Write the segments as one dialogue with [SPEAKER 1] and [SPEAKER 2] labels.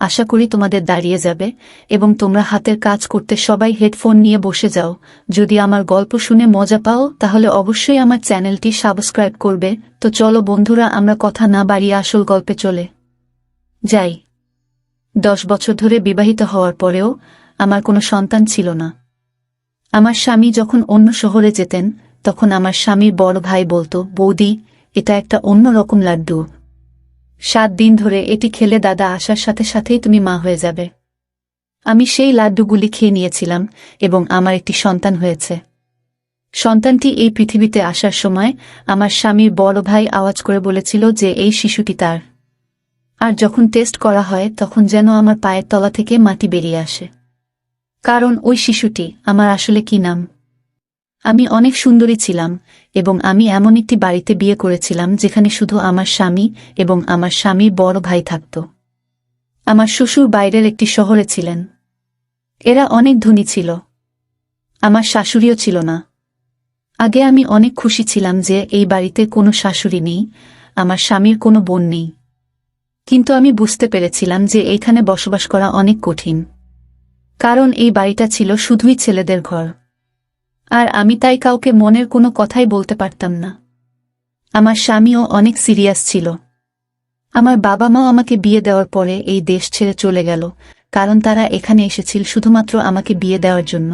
[SPEAKER 1] আশা করি তোমাদের দাঁড়িয়ে যাবে, এবং তোমরা হাতের কাজ করতে সবাই হেডফোন নিয়ে বসে যাও। যদি আমার গল্প শুনে মজা পাও, তাহলে অবশ্যই আমার চ্যানেলটি সাবস্ক্রাইব করবে। তো চলো বন্ধুরা, আমরা কথা না বাড়িয়ে আসল গল্পে চলে যাই। দশ বছর ধরে বিবাহিত হওয়ার পরেও আমার কোনো সন্তান ছিল না। আমার স্বামী যখন অন্য শহরে যেতেন, তখন আমার স্বামীর বড় ভাই বলতো, বৌদি, এটা একটা অন্য রকম লাড্ডু। সাত দিন ধরে এটি খেলে দাদা আসার সাথে সাথেই তুমি মা হয়ে যাবে। আমি সেই লাড্ডুগুলি খেয়ে নিয়েছিলাম এবং আমার একটি সন্তান হয়েছে। সন্তানটি এই পৃথিবীতে আসার সময় আমার স্বামীর বড় ভাই আওয়াজ করে বলেছিল যে এই শিশুটি তার। আর যখন টেস্ট করা হয় তখন যেন আমার পায়ের তলা থেকে মাটি বেরিয়ে আসে। কারণ ওই শিশুটি আমার আসলে কি নাম? আমি অনেক সুন্দরী ছিলাম, এবং আমি এমন একটি বাড়িতে বিয়ে করেছিলাম যেখানে শুধু আমার স্বামী এবং আমার স্বামীর বড় ভাই থাকত। আমার শ্বশুর বাইরের একটি শহরে ছিলেন। এরা অনেক ধনী ছিল। আমার শাশুড়িও ছিল না। আগে আমি অনেক খুশি ছিলাম যে এই বাড়িতে কোনো শাশুড়ি নেই, আমার স্বামীর কোনো বোন নেই। কিন্তু আমি বুঝতে পেরেছিলাম যে এইখানে বসবাস করা অনেক কঠিন। কারণ এই বাড়িটা ছিল শুধুই ছেলেদের ঘর। আর আমি তাই কাউকে মনের কোনো কথাই বলতে পারতাম না। আমার স্বামীও অনেক সিরিয়াস ছিল। আমার বাবা মাও আমাকে বিয়ে দেওয়ার পরে এই দেশ ছেড়ে চলে গেল, কারণ তারা এখানে এসেছিল শুধুমাত্র আমাকে বিয়ে দেওয়ার জন্য।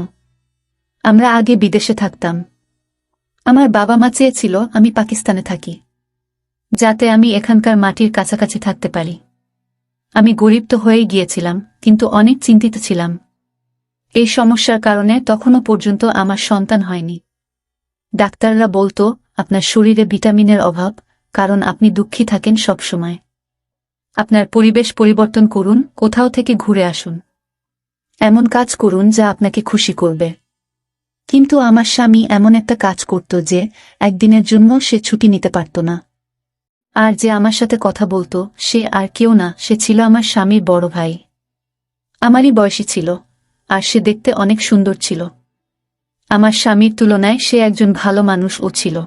[SPEAKER 1] আমরা আগে বিদেশে থাকতাম। আমার বাবা মা চেয়েছিল আমি পাকিস্তানে থাকি, যাতে আমি এখানকার মাটির কাছাকাছি থাকতে পারি। আমি গরিব তো হয়েই গিয়েছিলাম, কিন্তু অনেক চিন্তিত ছিলাম। এই সমস্যার কারণে তখনও পর্যন্ত আমার সন্তান হয়নি। ডাক্তাররা বলতো, আপনার শরীরে ভিটামিনের অভাব, কারণ আপনি দুঃখী থাকেন সব সময়। আপনার পরিবেশ পরিবর্তন করুন, কোথাও থেকে ঘুরে আসুন। এমন কাজ করুন যা আপনাকে খুশি করবে। কিন্তু আমার স্বামী এমন একটা কাজ করত যে, একদিনের জন্য সে ছুটি নিতে পারত না। আর যে আমার সাথে কথা বলতো, সে আর কেউ না, সে ছিল আমার স্বামীর বড় ভাই। আমারই বয়সী ছিল। আর সে দেখতে অনেক সুন্দর ছিল। আমার স্বামীর তুলনায় সে একজন ভালো মানুষও ছিল।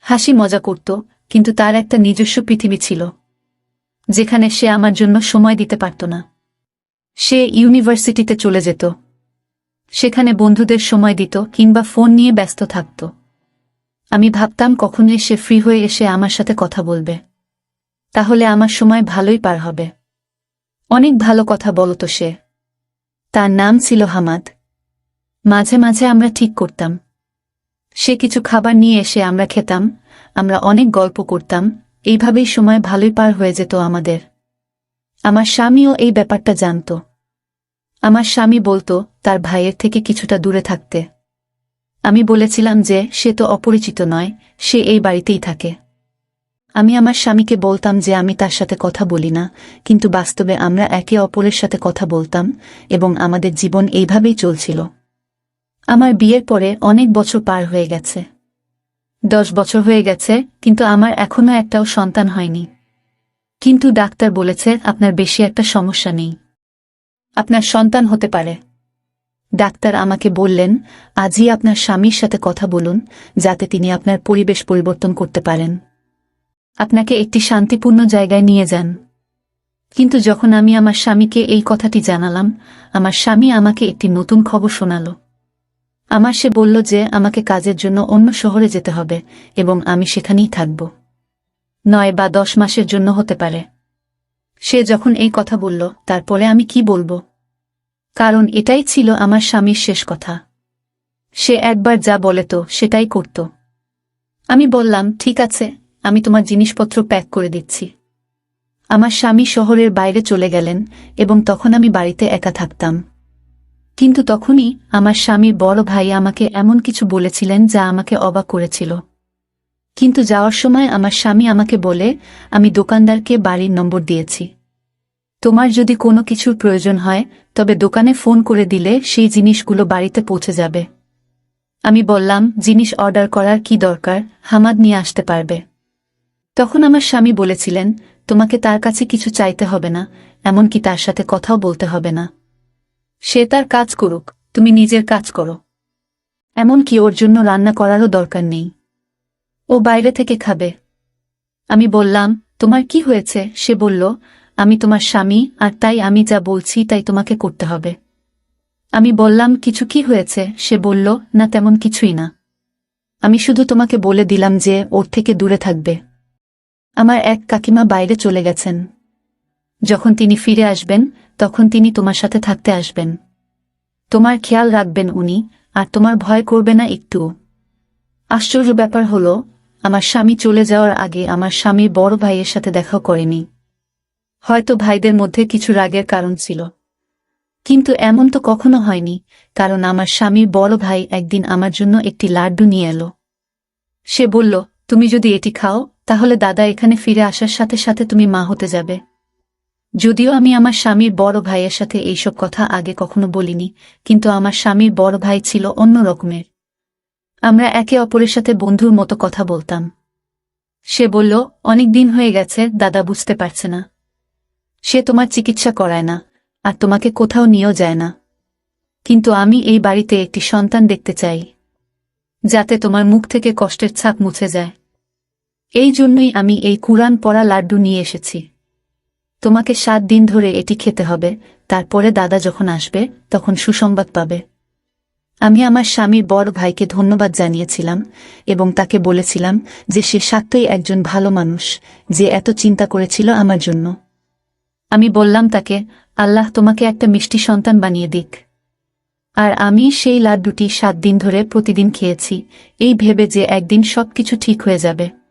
[SPEAKER 1] হাসি মজা করত, কিন্তু তার একটা নিজস্ব পৃথিবী ছিল, যেখানে সে আমার জন্য সময় দিতে পারত না। সে ইউনিভার্সিটিতে চলে যেত। সেখানে বন্ধুদের সময় দিত কিংবা ফোন নিয়ে ব্যস্ত থাকত। আমি ভাবতাম কখনই সে ফ্রি হয়ে এসে আমার সাথে কথা বলবে। তাহলে আমার সময় ভালোই পার হবে। অনেক ভালো কথা বলতো সে। তার নাম ছিল হামাদ। মাঝে মাঝে আমরা ঠিক করতাম। সে কিছু খাবার নিয়ে এসে আমরা খেতাম, আমরা অনেক গল্প করতাম, এইভাবেই সময় ভালোই পার হয়ে যেত আমাদের। আমার স্বামীও এই ব্যাপারটা জানত। আমার স্বামী বলতো, তার ভাইয়ের থেকে কিছুটা দূরে থাকতে। আমি বলেছিলাম যে, সে তো অপরিচিত নয়, সে এই বাড়িতেই থাকে। আমি আমার স্বামীকে বলতাম যে আমি তার সাথে কথা বলি না, কিন্তু বাস্তবে আমরা একে অপরের সাথে কথা বলতাম এবং আমাদের জীবন এইভাবেই চলছিল। আমার বিয়ের পরে অনেক বছর পার হয়ে গেছে। দশ বছর হয়ে গেছে, কিন্তু আমার এখনও একটাও সন্তান হয়নি। কিন্তু ডাক্তার বলেছে আপনার বেশি একটা সমস্যা নেই। আপনার সন্তান হতে পারে। ডাক্তার আমাকে বললেন, আজই আপনার স্বামীর সাথে কথা বলুন, যাতে তিনি আপনার পরিবেশ পরিবর্তন করতে পারেন। আপনাকে একটি শান্তিপূর্ণ জায়গায় নিয়ে যান। কিন্তু যখন আমি আমার স্বামীকে এই কথাটি জানালাম, আমার স্বামী আমাকে একটি নতুন খবর শোনাল। আমার সে বলল যে আমাকে কাজের জন্য অন্য শহরে যেতে হবে এবং আমি সেখানেই থাকব। নয় বা দশ মাসের জন্য হতে পারে। সে যখন এই কথা বলল, তারপরে আমি কি বলব? কারণ এটাই ছিল আমার স্বামীর শেষ কথা। সে একবার যা বলে তো, সেটাই করত। আমি বললাম, ঠিক আছে। আমি তোমার জিনিসপত্র প্যাক করে দিচ্ছি। আমার স্বামী শহরের বাইরে চলে গেলেন এবং তখন আমি বাড়িতে একা থাকতাম। কিন্তু তখনই আমার স্বামীর বড় ভাই আমাকে এমন কিছু বলেছিলেন যা আমাকে অবাক করেছিল। কিন্তু যাওয়ার সময় আমার স্বামী আমাকে বলে, আমি দোকানদারকে বাড়ির নম্বর দিয়েছি। তোমার যদি কোনো কিছুর প্রয়োজন হয়, তবে দোকানে ফোন করে দিলে সেই জিনিসগুলো বাড়িতে পৌঁছে যাবে। আমি বললাম, জিনিস অর্ডার করার কি দরকার? হামাদ নিয়ে আসতে পারবে। তখন আমার স্বামী বলেছিলেন, তোমাকে তার কাছে কিছু চাইতে হবে না, এমনকি তার সাথে কথাও বলতে হবে না। সে তার কাজ করুক, তুমি নিজের কাজ করো। এমনকি ওর জন্য রান্না করারও দরকার নেই। ও বাইরে থেকে খাবে। আমি বললাম, তোমার কি হয়েছে? সে বলল, আমি তোমার স্বামী, আর তাই আমি যা বলছি, তাই তোমাকে করতে হবে। আমি বললাম, কিছু কি হয়েছে? সে বলল, না, তেমন কিছুই না। আমি শুধু তোমাকে বলে দিলাম যে ওর থেকে দূরে থাকবে। আমার এক কাকিমা বাইরে চলে গেছেন। যখন তিনি ফিরে আসবেন, তখন তিনি তোমার সাথে থাকতে আসবেন। তোমার খেয়াল রাখবেন উনি, আর তোমার ভয় করবে না একটুও আশ্চর্য ব্যাপার হলো, আমার স্বামী চলে যাওয়ার আগে আমার স্বামী বড় ভাইয়ের সাথে দেখাও করেনি। হয়তো ভাইদের মধ্যে কিছু রাগের কারণ ছিল। কিন্তু এমন তো কখনো হয়নি, কারণ আমার স্বামীর বড় ভাই একদিন আমার জন্য একটি লাড্ডু নিয়ে এলো। সে বলল, তুমি যদি এটি খাও তাহলে দাদা এখানে ফিরে আসার সাথে সাথে তুমি মা হতে যাবে। যদিও আমি আমার স্বামীর বড় ভাইয়ের সাথে এইসব কথা আগে কখনো বলিনি, কিন্তু আমার স্বামীর বড় ভাই ছিল অন্য রকমের। আমরা একে অপরের সাথে বন্ধুর মতো কথা বলতাম। সে বলল, অনেক দিন হয়ে গেছে, দাদা বুঝতে পারছে না। সে তোমার চিকিৎসা করায় না, আর তোমাকে কোথাও নিয়েও যায় না। কিন্তু আমি এই বাড়িতে একটি সন্তান দেখতে চাই, যাতে তোমার মুখ থেকে কষ্টের ছাপ মুছে যায়। এই জন্যই আমি এই কুরআন পড়া লাড্ডু নিয়ে এসেছি। তোমাকে সাত দিন ধরে এটি খেতে হবে, তারপরে দাদা যখন আসবে, তখন সুসংবাদ পাবে। আমি আমার স্বামীর বড় ভাইকে ধন্যবাদ জানিয়েছিলাম এবং তাকে বলেছিলাম যে সে সত্যই একজন ভালো মানুষ, যে এত চিন্তা করেছিল আমার জন্য। আমি বললাম তাকে, আল্লাহ তোমাকে একটা মিষ্টি সন্তান বানিয়ে দিক। আর আমি সেই লাড্ডুটি সাত দিন ধরে প্রতিদিন খেয়েছি, এই ভেবে যে একদিন সব কিছু ঠিক হয়ে যাবে।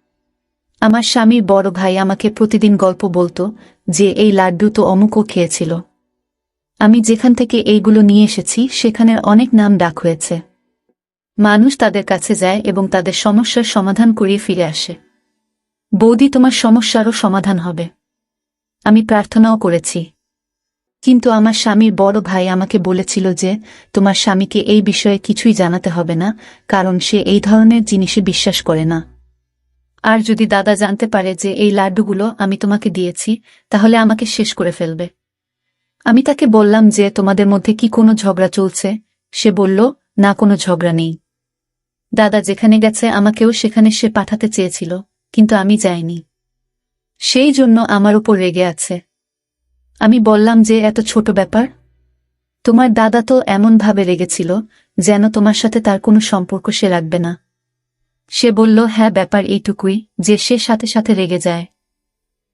[SPEAKER 1] আমার স্বামীর বড় ভাই আমাকে প্রতিদিন গল্প বলতো যে এই লাড্ডু তো অমুকও খেয়েছিল। আমি যেখান থেকে এইগুলো নিয়ে এসেছি, সেখানের অনেক নাম ডাক হয়েছে। মানুষ তাদের কাছে যায় এবং তাদের সমস্যার সমাধান করিয়ে ফিরে আসে। বৌদি, তোমার সমস্যারও সমাধান হবে। আমি প্রার্থনাও করেছি। কিন্তু আমার স্বামীর বড় ভাই আমাকে বলেছিল যে, তোমার স্বামীকে এই বিষয়ে কিছুই জানাতে হবে না, কারণ সে এই ধরনের জিনিসে বিশ্বাস করে না। আর যদি দাদা জানতে পারে যে এই লাড্ডুগুলো আমি তোমাকে দিয়েছি, তাহলে আমাকে শেষ করে ফেলবে। আমি তাকে বললাম যে তোমাদের মধ্যে কি কোনো ঝগড়া চলছে? সে বলল, না, কোনো ঝগড়া নেই। দাদা যেখানে গেছে, আমাকেও সেখানে সে পাঠাতে চেয়েছিল, কিন্তু আমি যাইনি। সেই জন্য আমার উপর রেগে আছে। আমি বললাম যে, এত ছোট ব্যাপার। তোমার দাদা তো এমনভাবে রেগেছিল, যেন তোমার সাথে তার কোনো সম্পর্ক সে রাখবে না। সে বলল হ্যাঁ ব্যাপার এইটুকুই, যে সে সাথে সাথে রেগে যায়।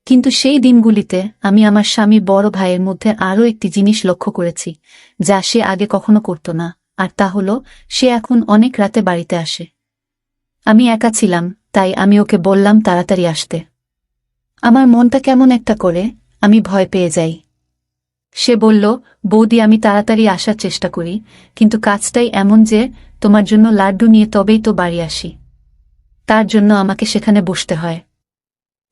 [SPEAKER 1] কিন্তু সেই দিনগুলিতে আমি আমার স্বামী বড় ভাইয়ের মধ্যে আরও একটি জিনিস লক্ষ্য করেছি, যা সে আগে কখনো করত না, আর তা হল, সে এখন অনেক রাতে বাড়িতে আসে। আমি একা ছিলাম, তাই আমি ওকে বললাম তাড়াতাড়ি আসতে। আমার মনটা কেমন একটা করে, আমি ভয় পেয়ে যাই। সে বলল, বৌদি, আমি তাড়াতাড়ি আসার চেষ্টা করি, কিন্তু কাজটাই এমন যে, তোমার জন্য লাড্ডু নিয়ে তবেই তো বাড়ি আসি। তার জন্য আমাকে সেখানে বসতে হয়।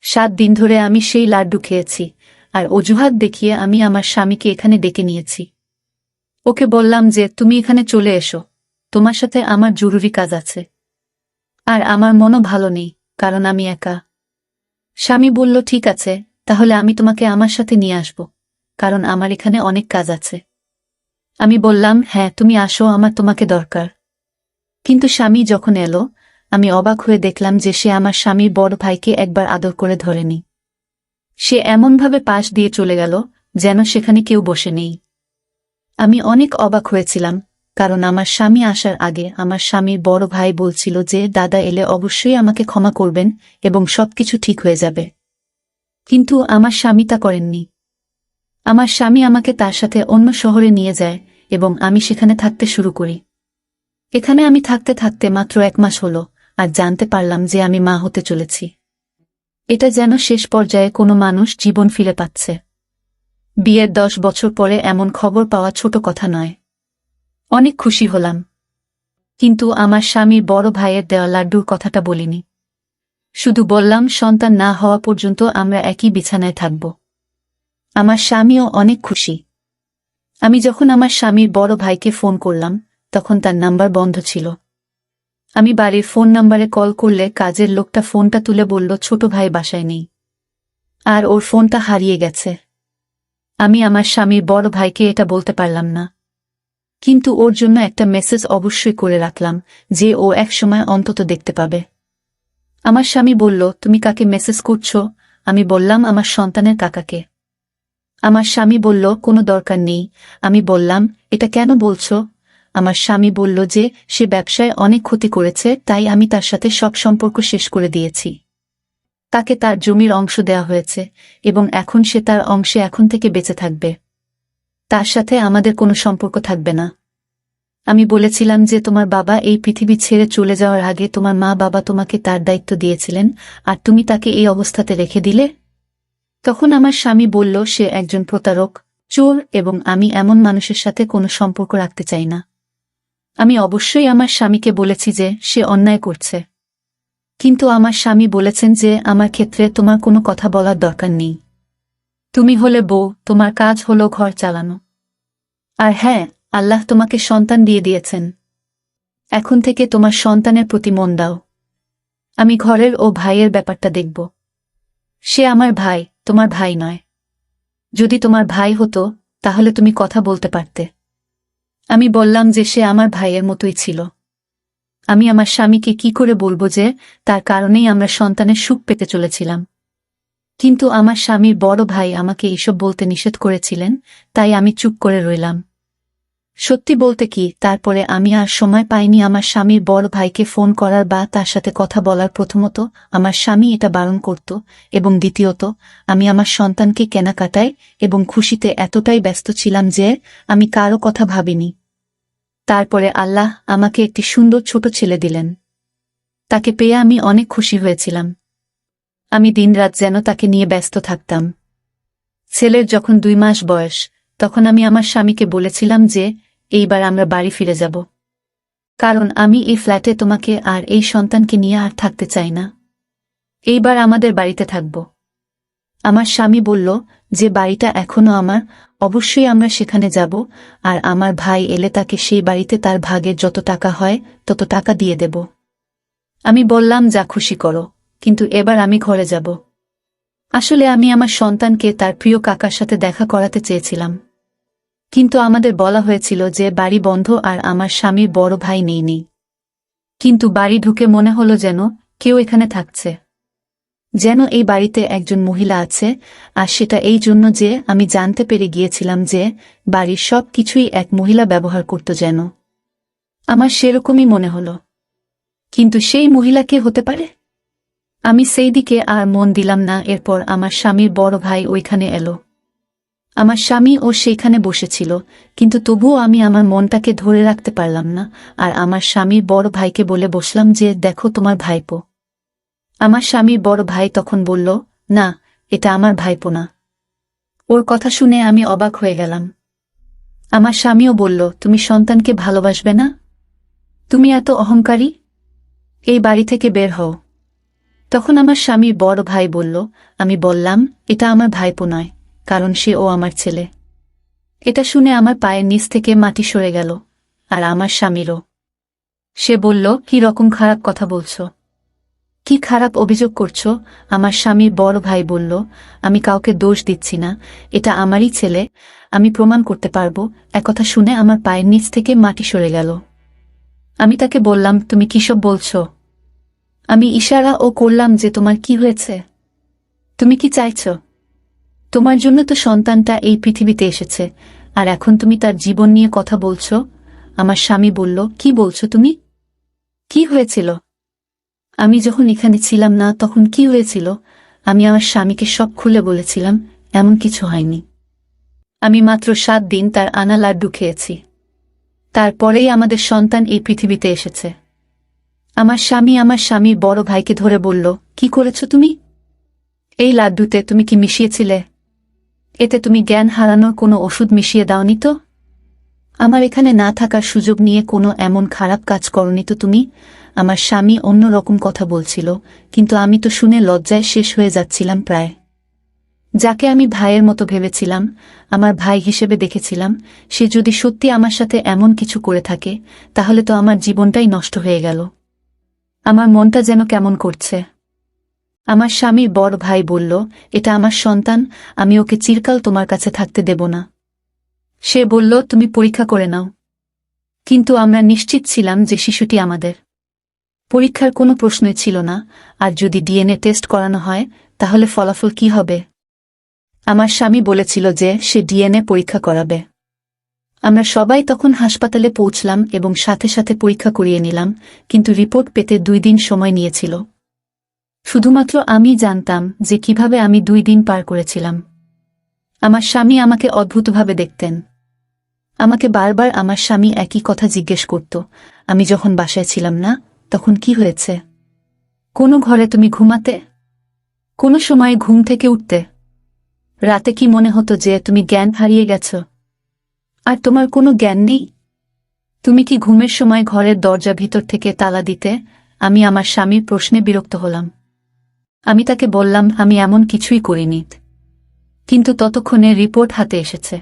[SPEAKER 1] সাত দিন ধরে আমি সেই লাড্ডু খেয়েছি, আর অজুহাত দেখিয়ে আমি আমার স্বামীকে এখানে ডেকে নিয়েছি। ওকে বললাম যে, তুমি এখানে চলে এসো, তোমার সাথে আমার জরুরি কাজ আছে। আর আমার মনও ভালো নেই, কারণ আমি একা। স্বামী বলল, ঠিক আছে, তাহলে আমি তোমাকে আমার সাথে নিয়ে আসব, কারণ আমার এখানে অনেক কাজ আছে। আমি বললাম হ্যাঁ তুমি আসো, আমার তোমাকে দরকার। কিন্তু স্বামী যখন এলো আমি অবাক হয়ে দেখলাম যে সে আমার স্বামীর বড় ভাইকে একবার আদর করে ধরেনি। সে এমনভাবে পাশ দিয়ে চলে গেল, যেন সেখানে কেউ বসে নেই। আমি অনেক অবাক হয়েছিলাম, কারণ আমার স্বামী আসার আগে আমার স্বামীর বড় ভাই বলছিল যে, দাদা এলে অবশ্যই আমাকে ক্ষমা করবেন এবং সবকিছু ঠিক হয়ে যাবে। কিন্তু আমার স্বামী তা করেননি। আমার স্বামী আমাকে তার সাথে অন্য শহরে নিয়ে যায় এবং আমি সেখানে থাকতে শুরু করি। এখানে আমি থাকতে থাকতে মাত্র এক মাস হলো আর জানতে পারলাম যে আমি মা হতে চলেছি। এটা যেন শেষ পর্যায়ে কোনো মানুষ জীবন ফিরে পাচ্ছে। বিয়ের দশ বছর পরে এমন খবর পাওয়া ছোট কথা নয়। অনেক খুশি হলাম। কিন্তু আমার স্বামীর বড় ভাইয়ের দেওয়া লাড্ডুর কথাটা বলিনি। শুধু বললাম, সন্তান না হওয়া পর্যন্ত আমরা একই বিছানায় থাকব। আমার স্বামীও অনেক খুশি। আমি যখন আমার স্বামীর বড় ভাইকে ফোন করলাম, তখন তার নাম্বার বন্ধ ছিল। আমি বাড়ির ফোন নাম্বারে কল করলে কাজের লোকটা ফোনটা তুলে বলল, ছোট ভাই বাসায় নেই। আর ওর ফোনটা হারিয়ে গেছে। আমি আমার স্বামীর বড় ভাইকে এটা বলতে পারলাম না। কিন্তু ওর জন্য একটা মেসেজ অবশ্যই করে রাখলাম যে ও একসময় অন্তত দেখতে পাবে। আমার স্বামী বলল, তুমি কাকে মেসেজ করছ? আমি বললাম, আমার সন্তানের কাকাকে। আমার স্বামী বলল, কোনো দরকার নেই। আমি বললাম, এটা কেন বলছো? আমার স্বামী বলল যে, সে ব্যবসায় অনেক ক্ষতি করেছে, তাই আমি তার সাথে সব সম্পর্ক শেষ করে দিয়েছি। তাকে তার জমির অংশ দেওয়া হয়েছে, এবং এখন সে তার অংশে এখন থেকে বেঁচে থাকবে। তার সাথে আমাদের কোনো সম্পর্ক থাকবে না। আমি বলেছিলাম যে, তোমার বাবা এই পৃথিবী ছেড়ে চলে যাওয়ার আগে তোমার মা বাবা তোমাকে তার দায়িত্ব দিয়েছিলেন, আর তুমি তাকে এই অবস্থাতে রেখে দিলে? তখন আমার স্বামী বলল, সে একজন প্রতারক, চোর, এবং আমি এমন মানুষের সাথে কোনো সম্পর্ক রাখতে চাই না। আমি অবশ্যই আমার স্বামীকে বলেছি যে সে অন্যায় করছে। কিন্তু আমার স্বামী বলেছেন যে আমার ক্ষেত্রে তোমার কোনো কথা বলার দরকার নেই। তুমি হলে বউ, তোমার কাজ হলো ঘর চালানো। আর হ্যাঁ আল্লাহ তোমাকে সন্তান দিয়ে দিয়েছেন। এখন থেকে তোমার সন্তানের প্রতি মন দাও। আমি ঘরের ও ভাইয়ের ব্যাপারটা দেখব। সে আমার ভাই, তোমার ভাই নয়। যদি তোমার ভাই হতো, তাহলে তুমি কথা বলতে পারতে। আমি বললাম যে সে আমার ভাইয়ের মতোই ছিল। আমি আমার স্বামীকে কি করে বলব যে তার কারণেই আমরা সন্তানের সুখ পেতে চলেছিলাম। কিন্তু আমার স্বামীর বড় ভাই আমাকে এইসব বলতে নিষেধ করেছিলেন, তাই আমি চুপ করে রইলাম। সত্যি বলতে কি, তারপরে আমি আর সময় পাইনি আমার স্বামীর বড় ভাইকে ফোন করার বা তার সাথে কথা বলার। প্রথমত, আমার স্বামী এটা বারণ করত এবং দ্বিতীয়ত, আমি আমার সন্তানকে কেনাকাটায় এবং খুশিতে এতটাই ব্যস্ত ছিলাম যে আমি কারও কথা ভাবিনি। তারপরে আল্লাহ আমাকে একটি সুন্দর ছোট ছেলে দিলেন। তাকে পেয়ে আমি অনেক খুশি হয়েছিলাম। আমি দিনরাত যেন তাকে নিয়ে ব্যস্ত থাকতাম। ছেলের যখন দুই মাস বয়স, তখন আমি আমার স্বামীকে বলেছিলাম যে, এইবার আমরা বাড়ি ফিরে যাব। কারণ আমি এই ফ্ল্যাটে তোমাকে আর এই সন্তানকে নিয়ে আর থাকতে চাই না। এইবার আমাদের বাড়িতে থাকব। আমার স্বামী বলল, যে বাড়িটা এখনও আমার, অবশ্যই আমরা সেখানে যাব, আর আমার ভাই এলে তাকে সেই বাড়িতে তার ভাগের যত টাকা হয়, তত টাকা দিয়ে দেব। আমি বললাম, যা খুশি করো, কিন্তু এবার আমি ঘরে যাব। আসলে আমি আমার সন্তানকে তার প্রিয় কাকার সাথে দেখা করাতে চেয়েছিলাম। কিন্তু আমাদের বলা হয়েছিল যে বাড়ি বন্ধ আর আমার স্বামীর বড় ভাই নেই নেই। কিন্তু বাড়ি ঢুকে মনে হলো যেন কেউ এখানে থাকছে। যেন এই বাড়িতে একজন মহিলা আছে, আর সেটা এই জন্য যে আমি জানতে পেরে গিয়েছিলাম যে বাড়ির সব কিছুই এক মহিলা ব্যবহার করত যেন। আমার সেরকমই মনে হলো। কিন্তু সেই মহিলা কে হতে পারে? আমি সেই দিকে আর মন দিলাম না, এরপর আমার স্বামীর বড় ভাই ওইখানে এলো। আমার স্বামী ও সেইখানে বসেছিল, কিন্তু তবুও আমি আমার মনটাকে ধরে রাখতে পারলাম না, আর আমার স্বামীর বড় ভাইকে বলে বসলাম যে, দেখো তোমার ভাইপো। আমার স্বামীর বড় ভাই তখন বলল, না, এটা আমার ভাইপো না। ওর কথা শুনে আমি অবাক হয়ে গেলাম। আমার স্বামীও বলল, তুমি সন্তানকে ভালোবাসবে না? তুমি এত অহংকারী? এই বাড়ি থেকে বের হও। তখন আমার স্বামীর বড় ভাই বলল, আমি বললাম, এটা আমার ভাইপো নয়, কারণ সে ও আমার ছেলে। এটা শুনে আমার পায়ের নিচ থেকে মাটি সরে গেল, আর আমার স্বামীরও। সে বলল, কি রকম খারাপ কথা বলছো? কি খারাপ অভিযোগ করছ? আমার স্বামীর বড় ভাই বলল, আমি কাউকে দোষ দিচ্ছি না, এটা আমারই ছেলে, আমি প্রমাণ করতে পারব। একথা শুনে আমার পায়ের নিচ থেকে মাটি সরে গেল। আমি তাকে বললাম, তুমি কিসব বলছো? আমি ইশারা ও করলাম যে তোমার কি হয়েছে? তুমি কি চাইছো? তোমার জন্য তো সন্তানটা এই পৃথিবীতে এসেছে, আর এখন তুমি তার জীবন নিয়ে কথা বলছো? আমার স্বামী বলল, কি বলছো তুমি? কি হয়েছিল? আমি যখন এখানে ছিলাম না, তখন কি হয়েছিল? আমি আমার স্বামীকে সব খুলে বলেছিলাম, এমন কিছু হয়নি। আমি মাত্র সাত দিন তার আনা লাড্ডু খেয়েছি। তারপরেই আমাদের সন্তান এই পৃথিবীতে এসেছে। আমার স্বামী আমার স্বামীর বড় ভাইকে ধরে বলল, কি করেছ তুমি? এই লাড্ডুতে তুমি কি মিশিয়েছিলে? এতে তুমি জ্ঞান হারানোর কোনো ওষুধ মিশিয়ে দাওনি তো? আমার এখানে না থাকার সুযোগ নিয়ে কোনো এমন খারাপ কাজ করনি তো তুমি? আমার স্বামী অন্য রকম কথা বলছিল, কিন্তু আমি তো শুনে লজ্জায় শেষ হয়ে যাচ্ছিলাম প্রায়। যাকে আমি ভাইয়ের মতো ভেবেছিলাম, আমার ভাই হিসেবে দেখেছিলাম, সে যদি সত্যি আমার সাথে এমন কিছু করে থাকে, তাহলে তো আমার জীবনটাই নষ্ট হয়ে গেল। আমার মনটা যেন কেমন করছে। আমার স্বামীর বড় ভাই বলল, এটা আমার সন্তান, আমি ওকে চিরকাল তোমার কাছে থাকতে দেব না। সে বলল, তুমি পরীক্ষা করে নাও। কিন্তু আমরা নিশ্চিত ছিলাম যে শিশুটি আমাদের। পরীক্ষার কোনো প্রশ্নই ছিল না, আর যদি ডিএনএ টেস্ট করানো হয়, তাহলে ফলাফল কি হবে? আমার স্বামী বলেছিল যে সে ডিএনএ পরীক্ষা করাবে। আমরা সবাই তখন হাসপাতালে পৌঁছলাম এবং সাথে সাথে পরীক্ষা করিয়ে নিলাম, কিন্তু রিপোর্ট পেতে দুই দিন সময় নিয়েছিল। শুধুমাত্র আমি জানতাম যে কীভাবে আমি দুই দিন পার করেছিলাম। আমার স্বামী আমাকে অদ্ভুতভাবে দেখতেন। আমাকে বারবার আমার স্বামী একই কথা জিজ্ঞেস করত, আমি যখন বাসায় ছিলাম না তখন কি হয়েছে? কোনো ঘরে তুমি ঘুমাতে? কোনো সময় ঘুম থেকে উঠতে? রাতে কি মনে হতো যে তুমি জ্ঞান হারিয়ে গেছ? আর তোমার কোনো জ্ঞান নেই? তুমি কি ঘুমের সময় ঘরের দরজা ভিতর থেকে তালা দিতে? আমি আমার স্বামীর প্রশ্নে বিরক্ত হলাম। আমি তাকে বললাম, আমি এমন কিছুই করিনি। কিন্তু ততক্ষণে রিপোর্ট হাতে এসেছে।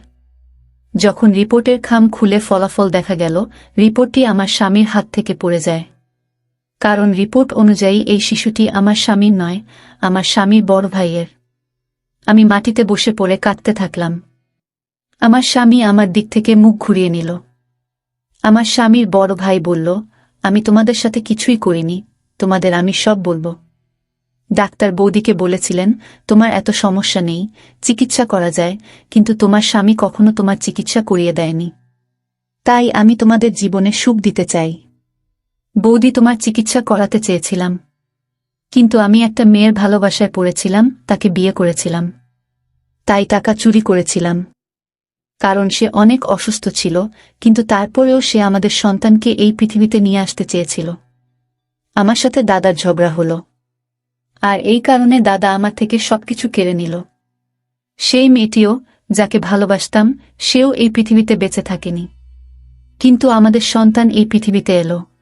[SPEAKER 1] যখন রিপোর্টের খাম খুলে ফলাফল দেখা গেল, রিপোর্টটি আমার স্বামীর হাত থেকে পড়ে যায়। কারণ রিপোর্ট অনুযায়ী এই শিশুটি আমার স্বামীর নয়, আমার স্বামীর বড় ভাইয়ের। আমি মাটিতে বসে পড়ে কাঁদতে থাকলাম। আমার স্বামী আমার দিক থেকে মুখ ঘুরিয়ে নিল। আমার স্বামীর বড় ভাই বলল, আমি তোমাদের সাথে কিছুই করিনি, তোমাদের আমি সব বলব। ডাক্তার বৌদিকে বলেছিলেন, তোমার এত সমস্যা নেই, চিকিৎসা করা যায়, কিন্তু তোমার স্বামী কখনো তোমার চিকিৎসা করিয়ে দেয়নি। তাই আমি তোমাদের জীবনে সুখ দিতে চাই। বৌদি তোমার চিকিৎসা করাতে চেয়েছিলাম। কিন্তু আমি একটা মেয়ের ভালোবাসায় পড়েছিলাম, তাকে বিয়ে করেছিলাম। তাই টাকা চুরি করেছিলাম। কারণ সে অনেক অসুস্থ ছিল, কিন্তু তারপরেও সে আমাদের সন্তানকে এই পৃথিবীতে নিয়ে আসতে চেয়েছিল। আমার সাথে দাদার ঝগড়া হলো। আর এই কারণে দাদা আমার থেকে সবকিছু কেড়ে নিল। সেই মেয়েটিও, যাকে ভালোবাসতাম, সেও এই পৃথিবীতে বেঁচে থাকেনি। কিন্তু আমাদের সন্তান এই পৃথিবীতে এলো।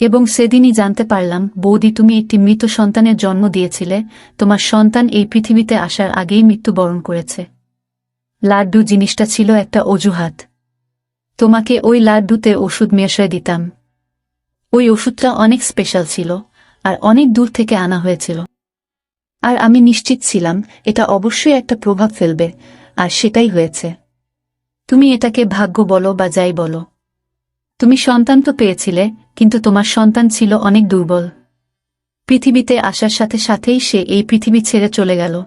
[SPEAKER 1] এবং সেদিনই জানতে পারলাম, বৌদি তুমি একটি মৃত সন্তানের জন্ম দিয়েছিলে, তোমার সন্তান এই পৃথিবীতে আসার আগেই মৃত্যুবরণ করেছে। লাড্ডু জিনিসটা ছিল একটা অজুহাত। তোমাকে ওই লাড্ডুতে ওষুধ মেশায় দিতাম। ওই ওষুধটা অনেক স্পেশাল ছিল, আর অনেক দূর থেকে আনা হয়েছিল। আর আমি নিশ্চিত ছিলাম, এটা অবশ্যই একটা প্রভাব ফেলবে, আর সেটাই হয়েছে। তুমি এটাকে ভাগ্য বলো বা যাই বলো। তুমি সন্তান তো পেয়েছিলে কিন্তু তোমার সন্তান ছিল অনেক দুর্বল। পৃথিবীতে আসার সাথে সাথেই সে এই পৃথিবী ছেড়ে চলে গেল।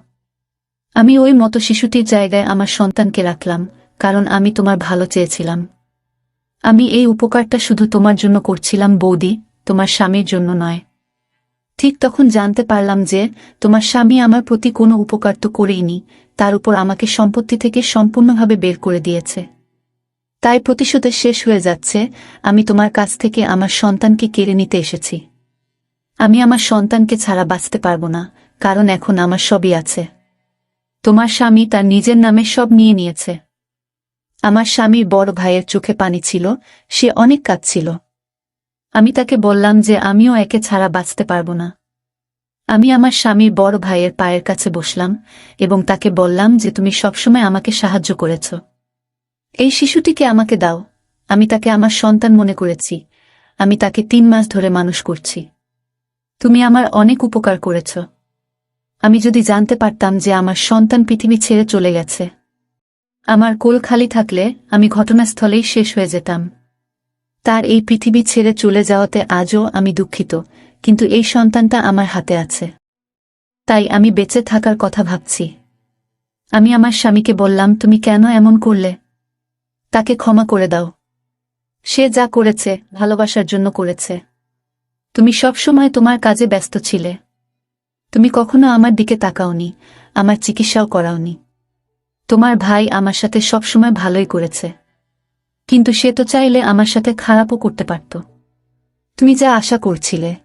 [SPEAKER 1] আমি ওই মতো শিশুটির জায়গায় আমার সন্তানকে রাখলাম, কারণ আমি তোমার ভালো চেয়েছিলাম। আমি এই উপকারটা শুধু তোমার জন্য করছিলাম, বৌদি, তোমার স্বামীর জন্য নয়। ঠিক তখন জানতে পারলাম যে, তোমার স্বামী আমার প্রতি কোনো উপকার তো করেইনি, তার উপর আমাকে সম্পত্তি থেকে সম্পূর্ণভাবে বের করে দিয়েছে। তাই প্রতিশোধের শেষ হয়ে যাচ্ছে, আমি তোমার কাছ থেকে আমার সন্তানকে কেড়ে নিতে এসেছি। আমি আমার সন্তানকে ছাড়া বাঁচতে পারব না, কারণ এখন আমার সবই আছে। তোমার স্বামী তার নিজের নামে সব নিয়ে নিয়েছে। আমার স্বামীর বড় ভাইয়ের চোখে পানি ছিল, সে অনেক কাঁদছিল। আমি তাকে বললাম যে আমিও একে ছাড়া বাঁচতে পারব না। আমি আমার স্বামীর বড় ভাইয়ের পায়ের কাছে বসলাম এবং তাকে বললাম যে তুমি সবসময় আমাকে সাহায্য করেছ। এই শিশুটিকে আমাকে দাও। আমি তাকে আমার সন্তান মনে করেছি। আমি তাকে তিন মাস ধরে মানুষ করছি। তুমি আমার অনেক উপকার করেছ। আমি যদি জানতে পারতাম যে আমার সন্তান পৃথিবী ছেড়ে চলে গেছে। আমার কোল খালি থাকলে আমি ঘটনাস্থলেই শেষ হয়ে যেতাম। তার এই পৃথিবী ছেড়ে চলে যাওয়াতে আজও আমি দুঃখিত, কিন্তু এই সন্তানটা আমার হাতে আছে। তাই আমি বেঁচে থাকার কথা ভাবছি। আমি আমার স্বামীকে বললাম, তুমি কেন এমন করলে? তাকে ক্ষমা করে দাও। সে যা করেছে, ভালোবাসার জন্য করেছে। তুমি সবসময় তোমার কাজে ব্যস্ত ছিলে। তুমি কখনো আমার দিকে তাকাওনি, আমার চিকিৎসাও করাওনি। তোমার ভাই আমার সাথে সবসময় ভালোই করেছে। কিন্তু সে তো চাইলে আমার সাথে খারাপও করতে পারত। তুমি যা আশা করছিলে।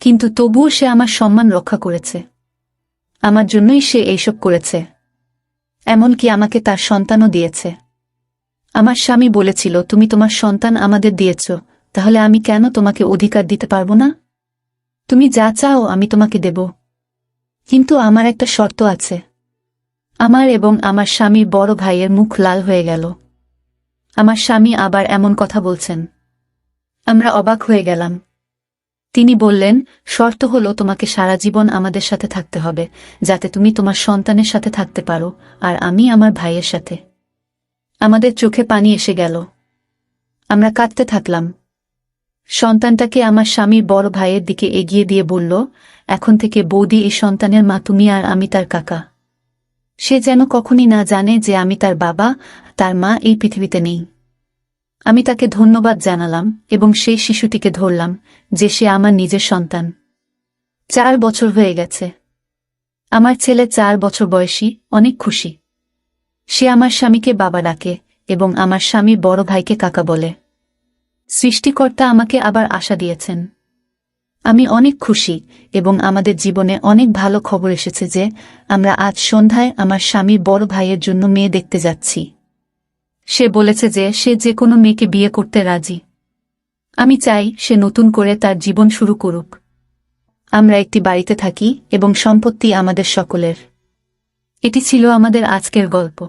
[SPEAKER 1] কিন্তু তবুও সে আমার সম্মান রক্ষা করেছে। আমার জন্যই সে এইসব করেছে। এমনকি আমাকে তার সন্তানও দিয়েছে। আমার স্বামী বলেছিল, তুমি তোমার সন্তান আমাদের দিয়েছ, তাহলে আমি কেন তোমাকে অধিকার দিতে পারব না? তুমি যা চাও আমি তোমাকে দেব। কিন্তু আমার একটা শর্ত আছে। আমার এবং আমার স্বামীর বড় ভাইয়ের মুখ লাল হয়ে গেল। আমার স্বামী আবার এমন কথা বলছেন। আমরা অবাক হয়ে গেলাম। তিনি বললেন, শর্ত হলো তোমাকে সারা জীবন আমাদের সাথে থাকতে হবে, যাতে তুমি তোমার সন্তানের সাথে থাকতে পারো, আর আমি আমার ভাইয়ের সাথে। আমাদের চোখে পানি এসে গেল। আমরা কাঁদতে থাকলাম। সন্তানটাকে আমার স্বামীর বড় ভাইয়ের দিকে এগিয়ে দিয়ে বলল, এখন থেকে বৌদি এই সন্তানের মা, তুমি আর আমি তার কাকা। সে যেন কখনই না জানে যে আমি তার বাবা, তার মা এই পৃথিবীতে নেই। আমি তাকে ধন্যবাদ জানালাম এবং সেই শিশুটিকে ধরলাম, যে সে আমার নিজের সন্তান। চার বছর হয়ে গেছে। আমার ছেলে চার বছর বয়সী, অনেক খুশি। সে আমার স্বামীকে বাবা ডাকে এবং আমার স্বামী বড় ভাইকে কাকা বলে। সৃষ্টিকর্তা আমাকে আবার আশা দিয়েছেন। আমি অনেক খুশি এবং আমাদের জীবনে অনেক ভালো খবর এসেছে যে আমরা আজ সন্ধ্যায় আমার স্বামীর বড় ভাইয়ের জন্য মেয়ে দেখতে যাচ্ছি। সে বলেছে যে সে যে কোনো মেয়েকে বিয়ে করতে রাজি। আমি চাই সে নতুন করে তার জীবন শুরু করুক। আমরা একটি বাড়িতে থাকি এবং সম্পত্তি আমাদের সকলের। এটি ছিল আমাদের আজকের গল্প।